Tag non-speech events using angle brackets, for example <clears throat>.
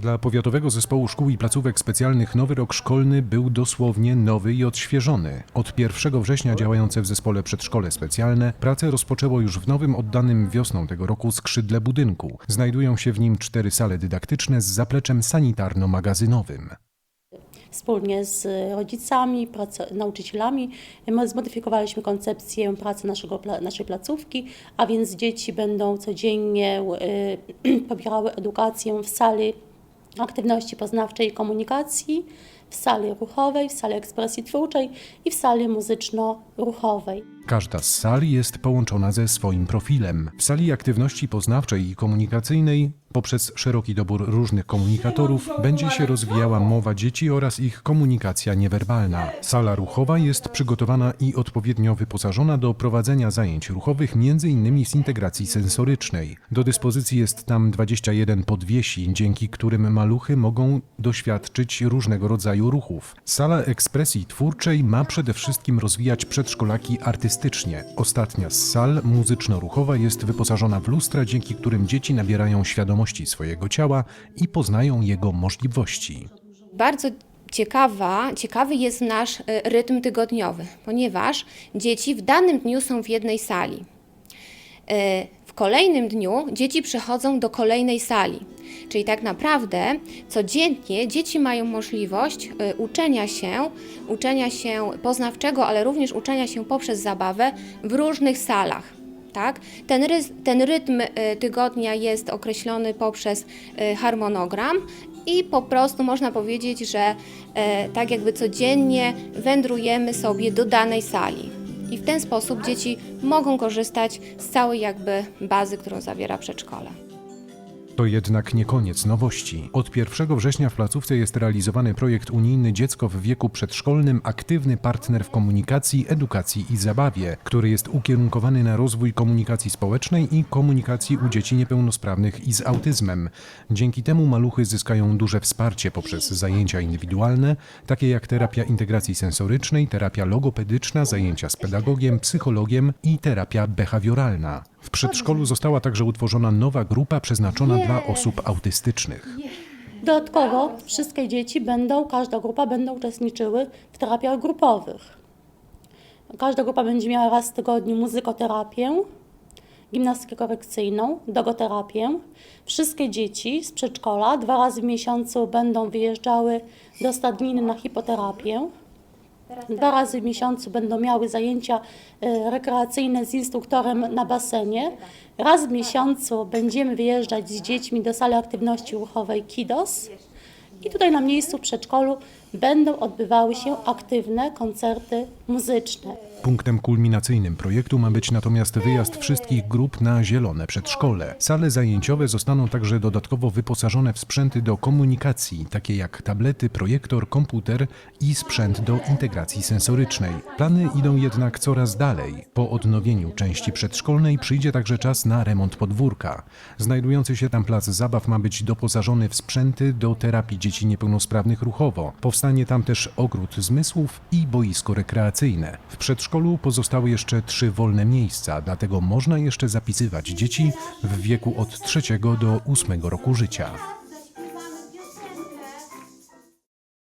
Dla Powiatowego Zespołu Szkół i Placówek Specjalnych nowy rok szkolny był dosłownie nowy i odświeżony. Od 1 września działające w zespole przedszkole specjalne pracę rozpoczęło już w nowym oddanym wiosną tego roku skrzydle budynku. Znajdują się w nim cztery sale dydaktyczne z zapleczem sanitarno-magazynowym. Wspólnie z rodzicami, nauczycielami my zmodyfikowaliśmy koncepcję pracy naszego, naszej placówki, a więc dzieci będą codziennie y, <clears throat> pobierały edukację w sali aktywności poznawczej i komunikacji, w sali ruchowej, w sali ekspresji twórczej i w sali muzyczno-ruchowej. Każda z sal jest połączona ze swoim profilem. W sali aktywności poznawczej i komunikacyjnej poprzez szeroki dobór różnych komunikatorów będzie się rozwijała mowa dzieci oraz ich komunikacja niewerbalna. Sala ruchowa jest przygotowana i odpowiednio wyposażona do prowadzenia zajęć ruchowych, m.in. z integracji sensorycznej. Do dyspozycji jest tam 21 podwiesi, dzięki którym maluchy mogą doświadczyć różnego rodzaju ruchów. Sala ekspresji twórczej ma przede wszystkim rozwijać przedszkolaki artystycznie. Ostatnia z sal muzyczno-ruchowa jest wyposażona w lustra, dzięki którym dzieci nabierają świadomości swojego ciała i poznają jego możliwości. Bardzo ciekawa, ciekawy jest nasz e, rytm tygodniowy, ponieważ dzieci w danym dniu są w jednej sali. E, W kolejnym dniu dzieci przechodzą do kolejnej sali. Czyli tak naprawdę codziennie dzieci mają możliwość e, uczenia się, uczenia się poznawczego, ale również uczenia się poprzez zabawę w różnych salach. Tak? Ten, rys, ten rytm e, tygodnia jest określony poprzez e, harmonogram i po prostu można powiedzieć, że e, tak jakby codziennie wędrujemy sobie do danej sali. I w ten sposób dzieci mogą korzystać z całej jakby bazy, którą zawiera przedszkole. To jednak nie koniec nowości. Od 1 września w placówce jest realizowany projekt unijny Dziecko w wieku przedszkolnym aktywny partner w komunikacji, edukacji i zabawie, który jest ukierunkowany na rozwój komunikacji społecznej i komunikacji u dzieci niepełnosprawnych i z autyzmem. Dzięki temu maluchy zyskają duże wsparcie poprzez zajęcia indywidualne, takie jak terapia integracji sensorycznej, terapia logopedyczna, zajęcia z pedagogiem, psychologiem i terapia behawioralna. W przedszkolu została także utworzona nowa grupa przeznaczona dla osób autystycznych. Dodatkowo wszystkie dzieci będą, każda grupa będą uczestniczyły w terapiach grupowych. Każda grupa będzie miała raz w tygodniu muzykoterapię, gimnastykę korekcyjną, dogoterapię. Wszystkie dzieci z przedszkola dwa razy w miesiącu będą wyjeżdżały do stadniny na hipoterapię. Dwa razy w miesiącu będą miały zajęcia e, rekreacyjne z instruktorem na basenie. Raz w miesiącu będziemy wyjeżdżać z dziećmi do sali aktywności ruchowej KIDOS. I tutaj na miejscu w przedszkolu będą odbywały się aktywne koncerty muzyczne. Punktem kulminacyjnym projektu ma być natomiast wyjazd wszystkich grup na zielone przedszkole. Sale zajęciowe zostaną także dodatkowo wyposażone w sprzęty do komunikacji, takie jak tablety, projektor, komputer i sprzęt do integracji sensorycznej. Plany idą jednak coraz dalej. Po odnowieniu części przedszkolnej przyjdzie także czas na remont podwórka. Znajdujący się tam plac zabaw ma być doposażony w sprzęty do terapii dzieci niepełnosprawnych ruchowo. Powstanie tam też ogród zmysłów i boisko rekreacyjne. W przedszkolu pozostały jeszcze trzy wolne miejsca, dlatego można jeszcze zapisywać dzieci w wieku od trzeciego do ósmego roku życia.